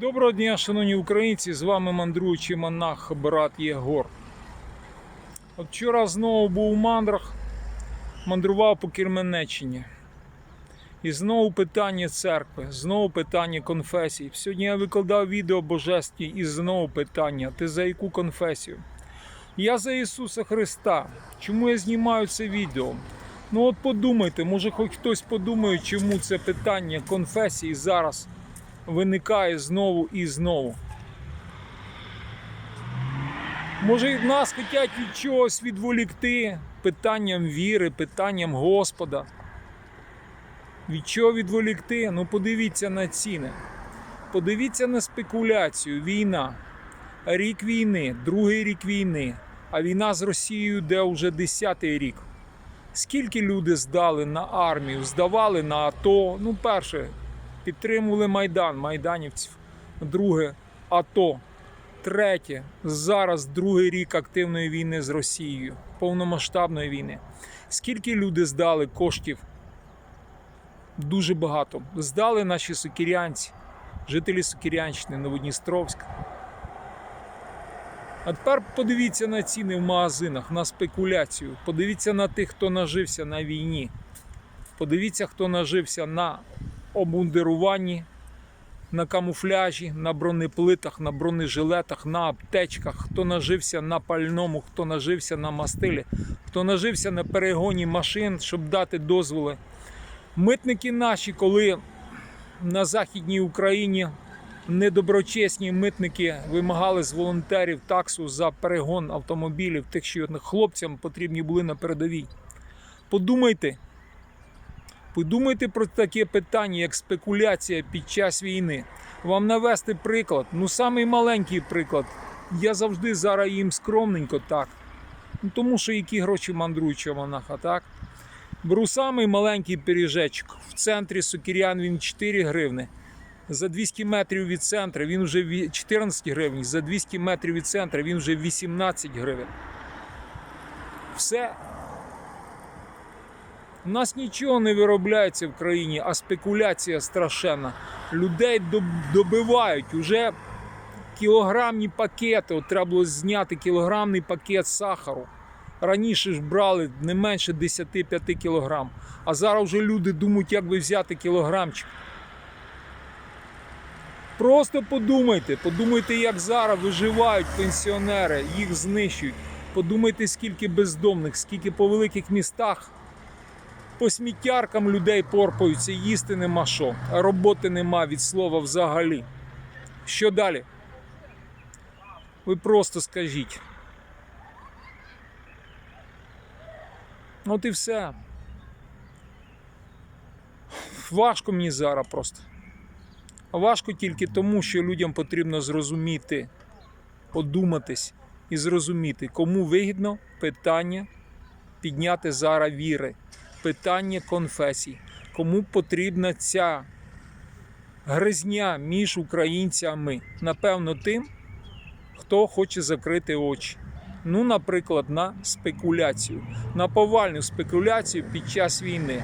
Доброго дня, шановні українці! З вами мандруючий монах брат Єгор. От вчора знову був у мандрах, мандрував по Кірменеччині. І знову питання церкви, знову питання конфесій. Сьогодні я викладав відео божественні і знову питання: ти за яку конфесію? Я за Ісуса Христа. Чому я знімаю це відео? Ну от подумайте, може хоч хтось подумає, чому це питання конфесії зараз виникає знову і знову. Може, нас хочуть від чогось відволікти питанням віри, питанням Господа. Від чого відволікти? Ну подивіться на ціни. Подивіться на спекуляцію. Війна. Рік війни, другий рік війни. А війна з Росією де вже десятий рік. Скільки люди здали на армію, здавали на АТО? Ну, перше, підтримували Майдан, майданівців. Друге АТО. Третє. Зараз другий рік активної війни з Росією, повномасштабної війни. Скільки люди здали коштів? Дуже багато. Здали наші сукірянці, жителі Сукірянщини, Новодністровська. А тепер подивіться на ціни в магазинах, на спекуляцію. Подивіться на тих, хто нажився на війні. Подивіться, хто нажився на обмундируванні, на камуфляжі, на бронеплитах, на бронежилетах, на аптечках, хто нажився на пальному, хто нажився на мастилі, хто нажився на перегоні машин, щоб дати дозволи. Митники наші, коли на Західній Україні недоброчесні митники вимагали з волонтерів таксу за перегон автомобілів, тих, що хлопцям потрібні були на передовій. Подумайте, подумайте про таке питання, як спекуляція під час війни. Вам навести приклад, ну самий маленький приклад. Я завжди зараз їм скромненько так. Ну, тому що які гроші мандруючого монаха, так? Беру самий маленький пиріжечок. В центрі Сокірян він 4 гривни. За 200 метрів від центру він вже 14 гривень. За 200 метрів від центру він вже 18 гривень. Все. У нас нічого не виробляється в країні, а спекуляція страшенна. Людей добивають. Уже кілограмні пакети. От треба було зняти кілограмний пакет сахару. Раніше ж брали не менше 10-5 кілограм. А зараз вже люди думають, як би взяти кілограмчик. Просто подумайте, подумайте, як зараз виживають пенсіонери, їх знищують. Подумайте, скільки бездомних, скільки по великих містах по сміттяркам людей порпаються, їсти нема що, роботи нема від слова взагалі. Що далі? Ви просто скажіть. От і все. Важко мені зараз просто. Важко тільки тому, що людям потрібно зрозуміти, подуматись і зрозуміти, кому вигідно питання підняти зараз віри, питання конфесій, кому потрібна ця гризня між українцями. Напевно, тим, хто хоче закрити очі. Ну, наприклад, на спекуляцію, на повальну спекуляцію під час війни.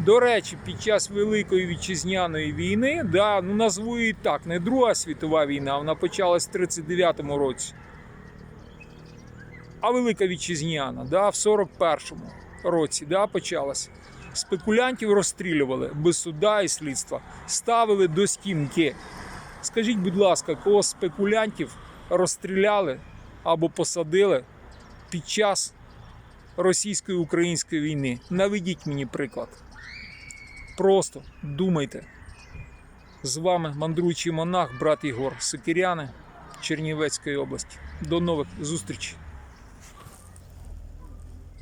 До речі, під час Великої вітчизняної війни, да, ну назву її так, не Друга світова війна, вона почалась в 39-му році. А Велика Вітчизняна, да, в 41-му році да, почалась. Спекулянтів розстрілювали без суда і слідства, ставили до стінки. Скажіть, будь ласка, кого спекулянтів розстріляли або посадили під час російської української війни? Наведіть мені приклад. Просто думайте. З вами мандруючий монах, брат Ігор Сикиряни, Чернівецької області. До нових зустрічей!